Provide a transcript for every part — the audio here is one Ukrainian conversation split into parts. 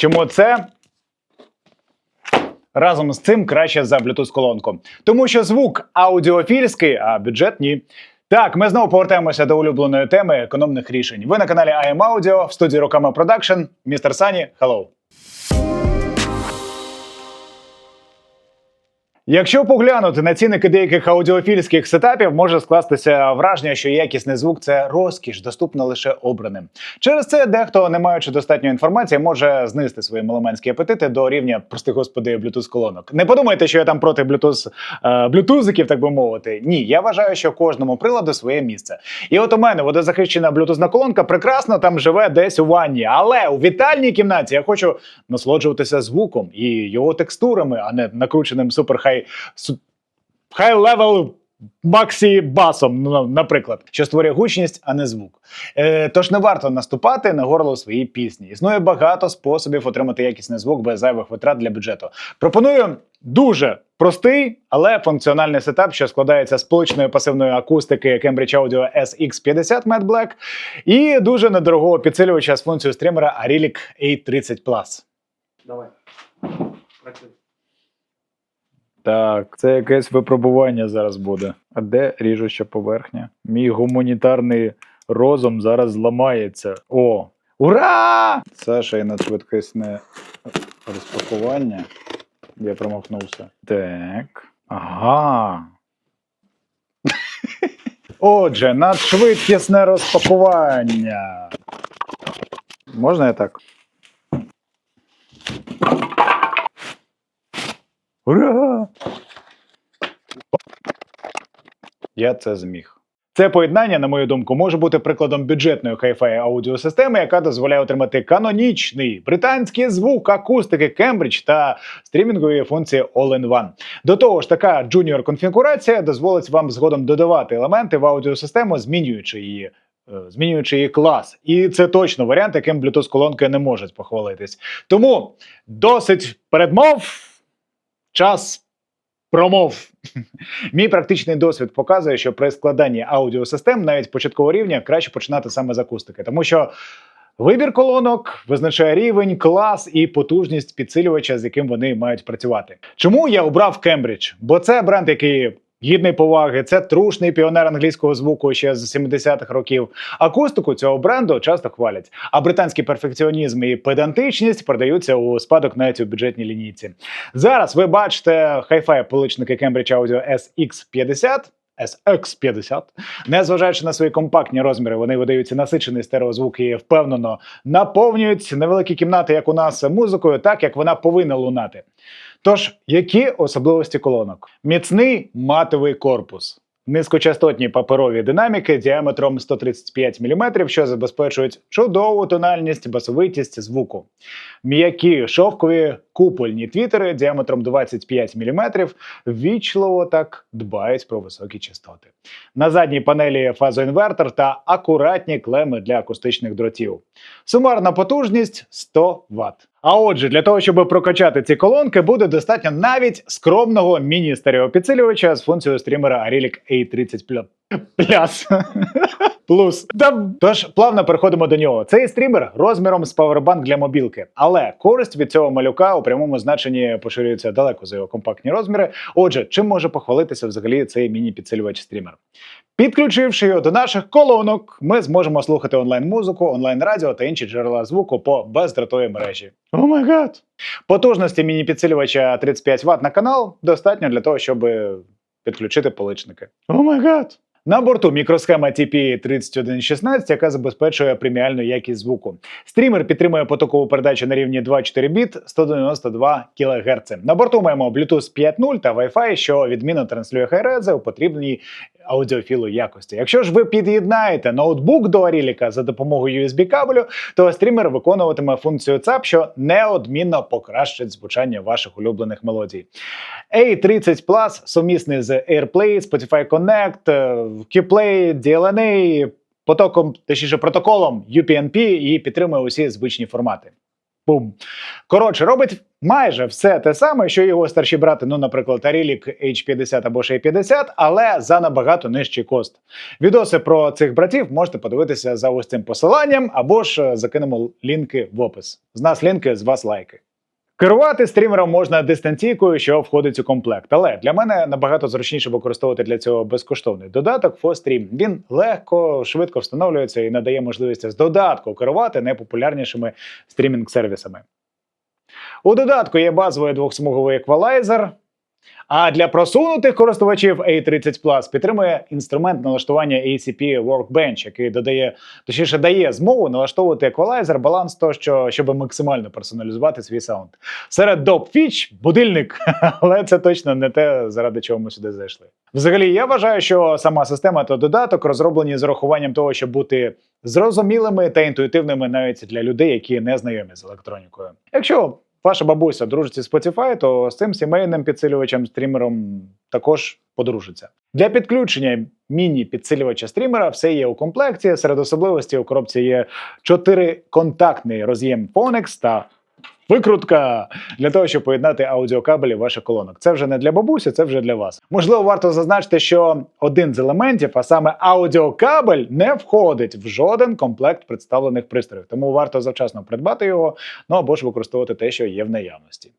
Чому це? Разом з цим краще за Bluetooth колонку. Тому що звук аудіофільський, а бюджет ні. Так, ми знову повертаємося до улюбленої теми економних рішень. Ви на каналі IM Audio, в студії Рокама Production. Містер Сані, hello. Якщо поглянути на цінники деяких аудіофільських сетапів, може скластися враження, що якісний звук це розкіш, доступна лише обраним. Через це дехто, не маючи достатньої інформації, може знизити свої меломенські апетити до рівня, прости господи, Bluetooth колонок. Не подумайте, що я там проти е, блютузиків, так би мовити. Ні, я вважаю, що кожному приладу своє місце. І от у мене водозахищена блютузна колонка прекрасно там живе десь у ванні. Але у вітальній кімнаті я хочу насолоджуватися звуком і його текстурами, а не накрученим суперхай хай левел максі басом, ну, наприклад, що створює гучність, а не звук. Е, тож не варто наступати на горло своїй пісні. Існує багато способів отримати якісний звук без зайвих витрат для бюджету. Пропоную дуже простий, але функціональний сетап, що складається з сполученої пасивної акустики Cambridge Audio SX50 Matte Black і дуже недорогого підсилювача з функцією стрімера Arilic A30+. Давай. Працюй. Так, це якесь випробування зараз буде. А де ріжуча поверхня? Мій гуманітарний розум зараз зламається. О! Ура! Саша і надшвидкісне розпакування. Я промахнувся. Так. Ага. Отже, надшвидкісне розпакування. Можна я так? Ура! Я це зміг. Це поєднання, на мою думку, може бути прикладом бюджетної хай-фай аудіосистеми, яка дозволяє отримати канонічний британський звук, акустики Cambridge та стрімінгові функції All-in-One. До того ж, така джуніор конфігурація дозволить вам згодом додавати елементи в аудіосистему, змінюючи її. е, Змінюючи її клас, і це точно варіант, яким Bluetooth колонки не можуть похвалитись. Тому досить передмов. Час промов. Мій практичний досвід показує, що при складанні аудіосистем навіть початкового рівня краще починати саме з акустики, тому що вибір колонок визначає рівень, клас і потужність підсилювача, з яким вони мають працювати. Чому я обрав Кембридж? Бо це бренд, який. Гідний поваги, це трушний піонер англійського звуку ще з 70-х років. Акустику цього бренду часто хвалять. А британський перфекціонізм і педантичність продаються у спадок навіть у бюджетній лінійці. Зараз ви бачите хай-фай поличники Cambridge Audio SX50. SX50. Незважаючи на свої компактні розміри, вони видаються насичений стереозвук і впевнено наповнюють невеликі кімнати, як у нас, музикою, так як вона повинна лунати. Тож, які особливості колонок? Міцний матовий корпус. Низькочастотні паперові динаміки діаметром 135 мм, що забезпечують чудову тональність, басовитість звуку. М'які шовкові купольні твітери діаметром 25 мм ввічливо так дбають про високі частоти. На задній панелі фазоінвертор та акуратні клеми для акустичних дротів. Сумарна потужність 100 Вт. А отже, для того, щоб прокачати ці колонки, буде достатньо навіть скромного міні-стереопідсилювача з функцією стрімера Arilic A30 Plus. Плюс. Тож плавно переходимо до нього. Цей стрімер розміром з павербанк для мобілки. Але користь від цього малюка у прямому значенні поширюється далеко за його компактні розміри. Отже, чим може похвалитися взагалі цей міні-підсилювач стрімер? Підключивши його до наших колонок, ми зможемо слухати онлайн-музику, онлайн-радіо та інші джерела звуку по бездротовій мережі. О май гад! Потужності міні-підсилювача 35 Вт на канал достатньо для того, щоб підключити поличники. О май гад! На борту мікросхема TP3116, яка забезпечує преміальну якість звуку. Стрімер підтримує потокову передачу на рівні 2,4 біт 192 кГц. На борту маємо Bluetooth 5.0 та Wi-Fi, що відмінно транслює хайрези у потрібній аудіофілу якості. Якщо ж ви під'єднаєте ноутбук до Аріліка за допомогою USB кабелю, то стрімер виконуватиме функцію ЦАП, що неодмінно покращить звучання ваших улюблених мелодій. A30 Plus сумісний з AirPlay, Spotify Connect, е, Qplay, DLNA, потоком, точніше протоколом UPnP і підтримує усі звичні формати. Бум. Коротше, робить майже все те саме, що його старші брати, ну, наприклад, Арілік H50 або ж A50, але за набагато нижчий кост. Відоси про цих братів можете подивитися за ось цим посиланням, або ж е, закинемо лінки в опис. З нас лінки, з вас лайки. Керувати стрімером можна дистанційкою, що входить у комплект. Але для мене набагато зручніше використовувати для цього безкоштовний додаток Фострім Він легко, швидко встановлюється і надає можливість з додатку керувати найпопулярнішими стрімінг-сервісами. У додатку є базовий двохсмуговий еквалайзер. А для просунутих користувачів A30 Plus підтримує інструмент налаштування ACP Workbench, який додає, точніше дає змогу налаштовувати еквалайзер, баланс тощо, щоб максимально персоналізувати свій саунд. Серед доп фіч будильник, але це точно не те, заради чого ми сюди зайшли. Взагалі, я вважаю, що сама система та додаток розроблені з урахуванням того, щоб бути зрозумілими та інтуїтивними навіть для людей, які не знайомі з електронікою. Якщо ваша бабуся дружить з Spotify, то з цим сімейним підсилювачем стрімером також подружиться. Для підключення міні-підсилювача стрімера все є у комплекті. Серед особливостей у коробці є чотириконтактний роз'єм Phonex та викрутка для того, щоб поєднати аудіокабелі ваших колонок. Це вже не для бабусі, це вже для вас. Можливо, варто зазначити, що один з елементів, а саме аудіокабель, не входить в жоден комплект представлених пристроїв. Тому варто завчасно придбати його, ну або ж використовувати те, що є в наявності.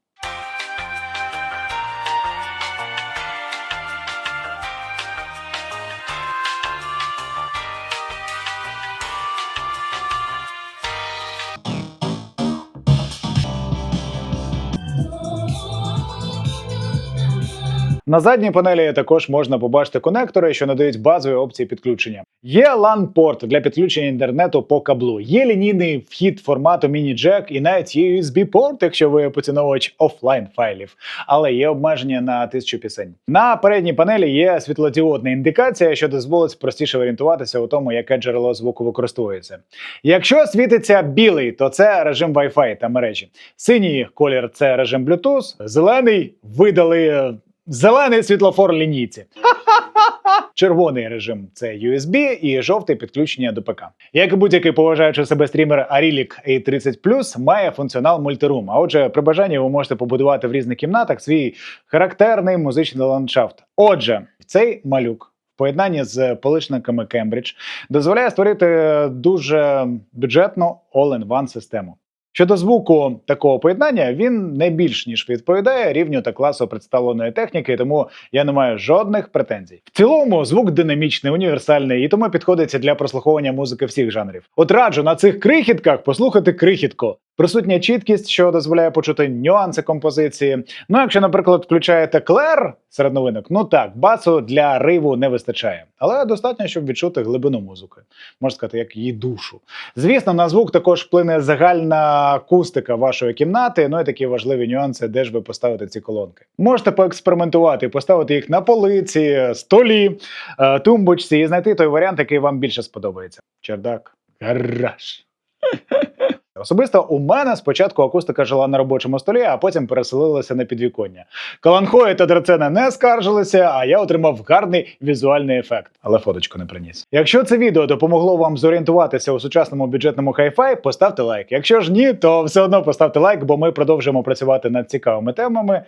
На задній панелі також можна побачити конектори, що надають базові опції підключення. Є LAN-порт для підключення інтернету по каблу, є лінійний вхід формату міні-джек і навіть є USB-порт, якщо ви поціновувач офлайн файлів, але є обмеження на тисячу пісень. На передній панелі є світлодіодна індикація, що дозволить простіше орієнтуватися у тому, яке джерело звуку використовується. Якщо світиться білий, то це режим Wi-Fi та мережі. Синій колір це режим Bluetooth, зелений видали. Зелений світлофор лінійці. Червоний режим це USB і жовтий підключення до ПК. Як і будь-який поважаючи себе стрімер Arilic A30 має функціонал мультирум. А отже, при бажанні ви можете побудувати в різних кімнатах свій характерний музичний ландшафт. Отже, цей малюк. в Поєднанні з поличниками Cambridge дозволяє створити дуже бюджетну all-in-one систему. Щодо звуку такого поєднання, він не більш ніж відповідає рівню та класу представленої техніки, тому я не маю жодних претензій. В цілому звук динамічний, універсальний і тому підходиться для прослуховування музики всіх жанрів. От раджу на цих крихітках послухати крихітку. Присутня чіткість, що дозволяє почути нюанси композиції. Ну, якщо, наприклад, включаєте клер серед новинок, ну так, басу для риву не вистачає, але достатньо, щоб відчути глибину музики, можна сказати, як її душу. Звісно, на звук також вплине загальна акустика вашої кімнати. Ну і такі важливі нюанси, де ж ви поставите ці колонки. Можете поекспериментувати, поставити їх на полиці, столі, е, тумбочці і знайти той варіант, який вам більше сподобається. Чердак, гараж. Особисто у мене спочатку акустика жила на робочому столі, а потім переселилася на підвіконня. Каланхої та драцена не скаржилися, а я отримав гарний візуальний ефект, але фоточку не приніс. Якщо це відео допомогло вам зорієнтуватися у сучасному бюджетному хай-фай, поставте лайк. Якщо ж ні, то все одно поставте лайк, бо ми продовжуємо працювати над цікавими темами.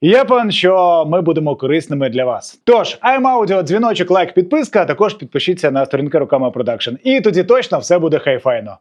Я певен, що ми будемо корисними для вас. Тож, iMaudio, дзвіночок, лайк, підписка, а також підпишіться на сторінки руками продакшн. І тоді точно все буде хайфайно.